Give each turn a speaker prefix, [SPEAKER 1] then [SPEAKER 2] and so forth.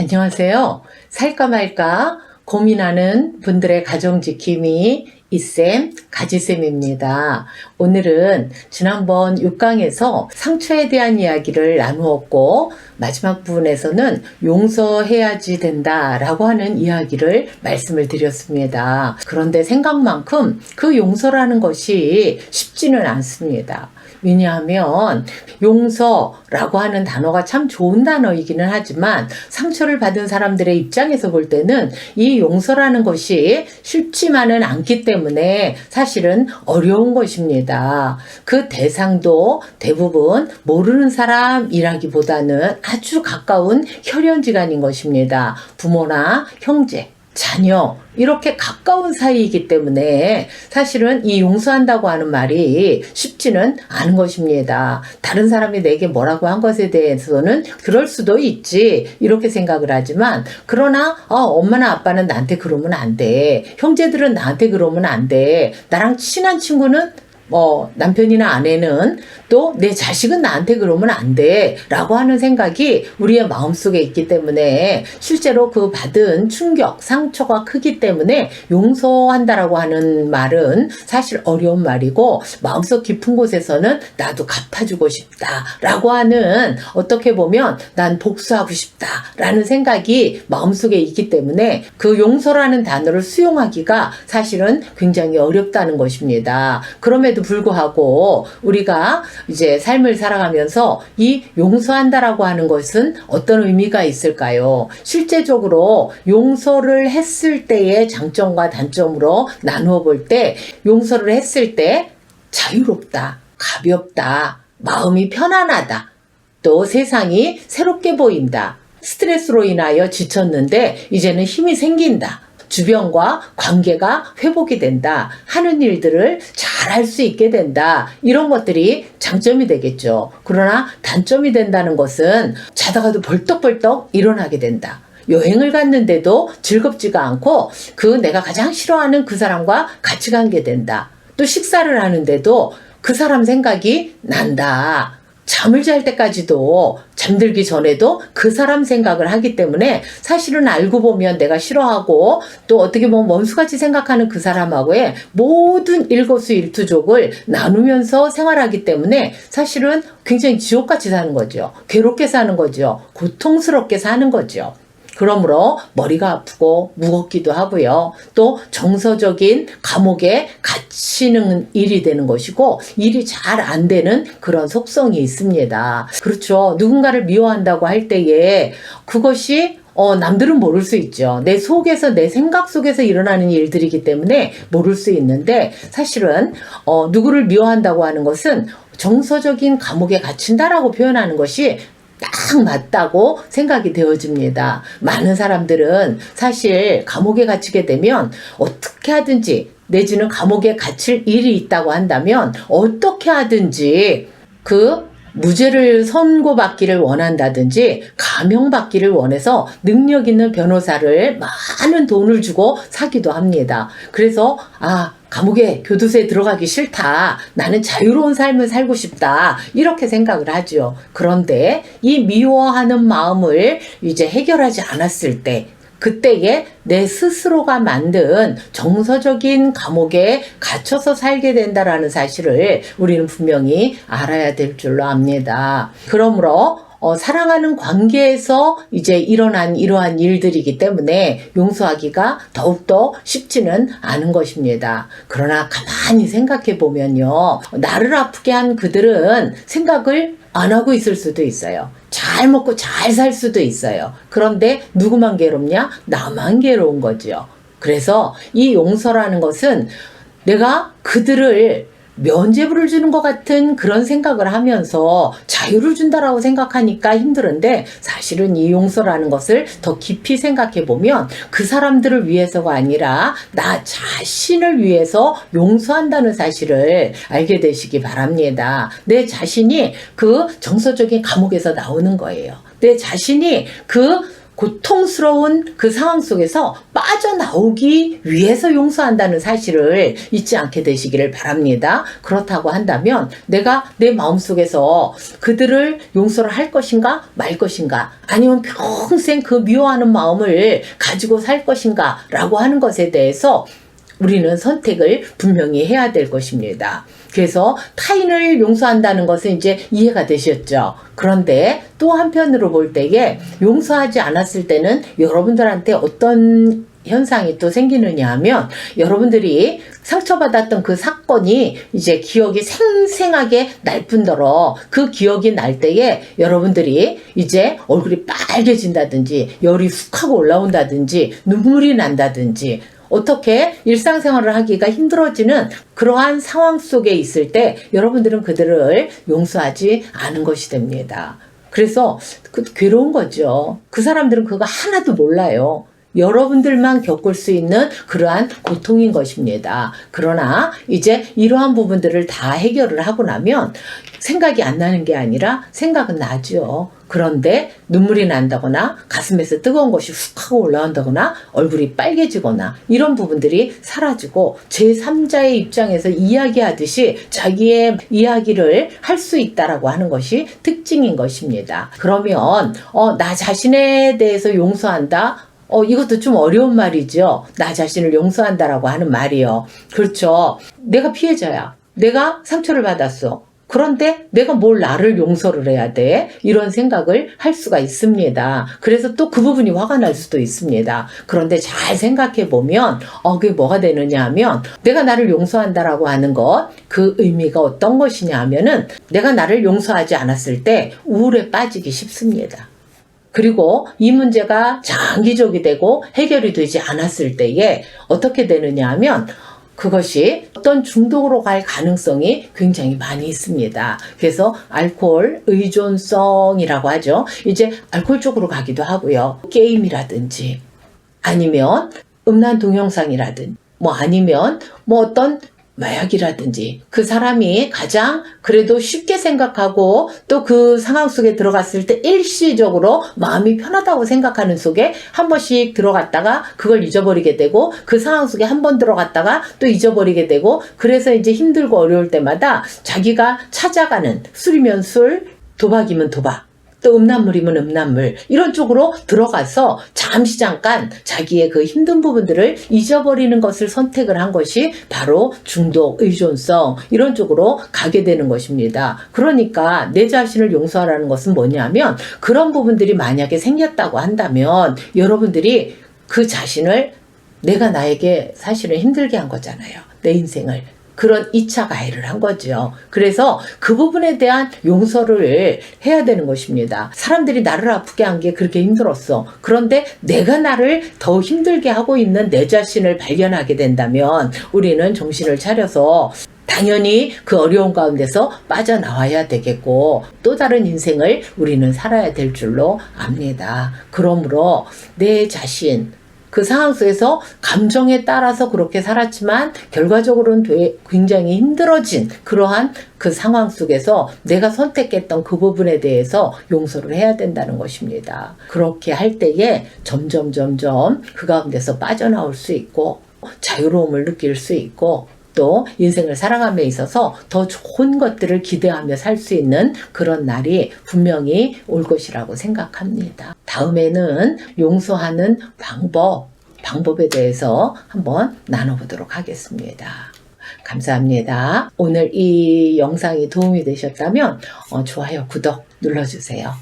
[SPEAKER 1] 안녕하세요. 살까 말까 고민하는 분들의 가정지킴이 이쌤, 가지쌤입니다. 오늘은 지난번 6강에서 상처에 대한 이야기를 나누었고, 마지막 부분에서는 용서해야지 된다라고 하는 이야기를 말씀을 드렸습니다. 그런데 생각만큼 그 용서라는 것이 쉽지는 않습니다. 왜냐하면 용서라고 하는 단어가 참 좋은 단어이기는 하지만 상처를 받은 사람들의 입장에서 볼 때는 이 용서라는 것이 쉽지만은 않기 때문에 사실은 어려운 것입니다. 그 대상도 대부분 모르는 사람이라기보다는 아주 가까운 혈연지간인 것입니다. 부모나 형제, 자녀 이렇게 가까운 사이이기 때문에 사실은 이 용서한다고 하는 말이 쉽지는 않은 것입니다. 다른 사람이 내게 뭐라고 한 것에 대해서는 그럴 수도 있지 이렇게 생각을 하지만 그러나 어, 엄마나 아빠는 나한테 그러면 안 돼. 형제들은 나한테 그러면 안 돼. 나랑 친한 친구는 뭐 남편이나 아내는 또 내 자식은 나한테 그러면 안 돼. 라고 하는 생각이 우리의 마음속에 있기 때문에 실제로 그 받은 충격, 상처가 크기 때문에 용서한다라고 하는 말은 사실 어려운 말이고 마음속 깊은 곳에서는 나도 갚아주고 싶다. 라고 하는 어떻게 보면 난 복수하고 싶다. 라는 생각이 마음속에 있기 때문에 그 용서라는 단어를 수용하기가 사실은 굉장히 어렵다는 것입니다. 그럼에도 불구하고 우리가 이제 삶을 살아가면서 이 용서한다라고 하는 것은 어떤 의미가 있을까요? 실제적으로 용서를 했을 때의 장점과 단점으로 나누어 볼 때 용서를 했을 때 자유롭다, 가볍다, 마음이 편안하다, 또 세상이 새롭게 보인다. 스트레스로 인하여 지쳤는데 이제는 힘이 생긴다. 주변과 관계가 회복이 된다. 하는 일들을 잘 할 수 있게 된다. 이런 것들이 장점이 되겠죠. 그러나 단점이 된다는 것은 자다가도 벌떡벌떡 일어나게 된다. 여행을 갔는데도 즐겁지가 않고 그 내가 가장 싫어하는 그 사람과 같이 간 게 된다. 또 식사를 하는데도 그 사람 생각이 난다. 잠을 잘 때까지도 잠들기 전에도 그 사람 생각을 하기 때문에 사실은 알고 보면 내가 싫어하고 또 어떻게 보면 원수같이 생각하는 그 사람하고의 모든 일거수일투족을 나누면서 생활하기 때문에 사실은 굉장히 지옥같이 사는 거죠. 괴롭게 사는 거죠. 고통스럽게 사는 거죠. 그러므로 머리가 아프고 무겁기도 하고요. 또 정서적인 감옥에 갇히는 일이 되는 것이고 일이 잘 안 되는 그런 속성이 있습니다. 그렇죠. 누군가를 미워한다고 할 때에 그것이 어, 남들은 모를 수 있죠. 내 속에서, 내 생각 속에서 일어나는 일들이기 때문에 모를 수 있는데, 사실은, 어, 누구를 미워한다고 하는 것은 정서적인 감옥에 갇힌다라고 표현하는 것이 딱 맞다고 생각이 되어집니다. 많은 사람들은 사실 감옥에 갇히게 되면 어떻게 하든지 내지는 감옥에 갇힐 일이 있다고 한다면 어떻게 하든지 그 무죄를 선고받기를 원한다든지 감형받기를 원해서 능력 있는 변호사를 많은 돈을 주고 사기도 합니다. 그래서 아 감옥에 교도소에 들어가기 싫다. 나는 자유로운 삶을 살고 싶다. 이렇게 생각을 하죠. 그런데 이 미워하는 마음을 이제 해결하지 않았을 때 그때에 내 스스로가 만든 정서적인 감옥에 갇혀서 살게 된다라는 사실을 우리는 분명히 알아야 될 줄로 압니다. 그러므로 어, 사랑하는 관계에서 이제 일어난 이러한 일들이기 때문에 용서하기가 더욱더 쉽지는 않은 것입니다. 그러나 가만히 생각해 보면요. 나를 아프게 한 그들은 생각을 안 하고 있을 수도 있어요. 잘 먹고 잘 살 수도 있어요. 그런데 누구만 괴롭냐? 나만 괴로운 거죠. 그래서 이 용서라는 것은 내가 그들을 면죄부를 주는 것 같은 그런 생각을 하면서 자유를 준다라고 생각하니까 힘들은데 사실은 이 용서라는 것을 더 깊이 생각해 보면 그 사람들을 위해서가 아니라 나 자신을 위해서 용서한다는 사실을 알게 되시기 바랍니다. 내 자신이 그 정서적인 감옥에서 나오는 거예요. 내 자신이 그 고통스러운 그 상황 속에서 빠져나오기 위해서 용서한다는 사실을 잊지 않게 되시기를 바랍니다. 그렇다고 한다면 내가 내 마음속에서 그들을 용서를 할 것인가 말 것인가 아니면 평생 그 미워하는 마음을 가지고 살 것인가 라고 하는 것에 대해서 우리는 선택을 분명히 해야 될 것입니다. 그래서 타인을 용서한다는 것은 이제 이해가 되셨죠. 그런데 또 한편으로 볼 때에 용서하지 않았을 때는 여러분들한테 어떤 현상이 또 생기느냐 하면 여러분들이 상처받았던 그 사건이 이제 기억이 생생하게 날 뿐더러 그 기억이 날 때에 여러분들이 이제 얼굴이 빨개진다든지 열이 훅 하고 올라온다든지 눈물이 난다든지 어떻게 일상생활을 하기가 힘들어지는 그러한 상황 속에 있을 때 여러분들은 그들을 용서하지 않은 것이 됩니다. 그래서 그 괴로운 거죠. 그 사람들은 그거 하나도 몰라요. 여러분들만 겪을 수 있는 그러한 고통인 것입니다. 그러나 이제 이러한 부분들을 다 해결을 하고 나면 생각이 안 나는 게 아니라 생각은 나죠. 그런데 눈물이 난다거나 가슴에서 뜨거운 것이 훅 하고 올라온다거나 얼굴이 빨개지거나 이런 부분들이 사라지고 제3자의 입장에서 이야기하듯이 자기의 이야기를 할 수 있다라고 하는 것이 특징인 것입니다. 그러면 어, 나 자신에 대해서 용서한다. 어, 이것도 좀 어려운 말이죠. 나 자신을 용서한다라고 하는 말이요. 그렇죠. 내가 피해자야. 내가 상처를 받았어. 그런데 내가 뭘 나를 용서를 해야 돼? 이런 생각을 할 수가 있습니다. 그래서 또 그 부분이 화가 날 수도 있습니다. 그런데 잘 생각해 보면, 어, 그게 뭐가 되느냐 하면, 내가 나를 용서한다라고 하는 것, 그 의미가 어떤 것이냐 하면은, 내가 나를 용서하지 않았을 때 우울에 빠지기 쉽습니다. 그리고 이 문제가 장기적이 되고 해결이 되지 않았을 때에 어떻게 되느냐 하면 그것이 어떤 중독으로 갈 가능성이 굉장히 많이 있습니다. 그래서 알코올 의존성이라고 하죠. 이제 알코올 쪽으로 가기도 하고요. 게임이라든지 아니면 음란 동영상이라든지 뭐 아니면 뭐 어떤 마약이라든지 그 사람이 가장 그래도 쉽게 생각하고 또 그 상황 속에 들어갔을 때 일시적으로 마음이 편하다고 생각하는 속에 한 번씩 들어갔다가 그걸 잊어버리게 되고 그 상황 속에 한 번 들어갔다가 또 잊어버리게 되고 그래서 이제 힘들고 어려울 때마다 자기가 찾아가는 술이면 술 도박이면 도박 또 음란물이면 음란물 이런 쪽으로 들어가서 잠시 잠깐 자기의 그 힘든 부분들을 잊어버리는 것을 선택을 한 것이 바로 중독 의존성 이런 쪽으로 가게 되는 것입니다. 그러니까 내 자신을 용서하라는 것은 뭐냐면 그런 부분들이 만약에 생겼다고 한다면 여러분들이 그 자신을 내가 나에게 사실은 힘들게 한 거잖아요. 내 인생을. 그런 2차 가해를 한 거죠. 그래서 그 부분에 대한 용서를 해야 되는 것입니다. 사람들이 나를 아프게 한 게 그렇게 힘들었어. 그런데 내가 나를 더 힘들게 하고 있는 내 자신을 발견하게 된다면 우리는 정신을 차려서 당연히 그 어려운 가운데서 빠져나와야 되겠고 또 다른 인생을 우리는 살아야 될 줄로 압니다. 그러므로 내 자신 그 상황 속에서 감정에 따라서 그렇게 살았지만 결과적으로는 되- 굉장히 힘들어진 그러한 그 상황 속에서 내가 선택했던 그 부분에 대해서 용서를 해야 된다는 것입니다. 그렇게 할 때에 점점 점점 그 가운데서 빠져나올 수 있고 자유로움을 느낄 수 있고 또 인생을 살아감에 있어서 더 좋은 것들을 기대하며 살 수 있는 그런 날이 분명히 올 것이라고 생각합니다. 다음에는 용서하는 방법, 방법에 대해서 한번 나눠보도록 하겠습니다. 감사합니다. 오늘 이 영상이 도움이 되셨다면 어, 좋아요, 구독 눌러주세요.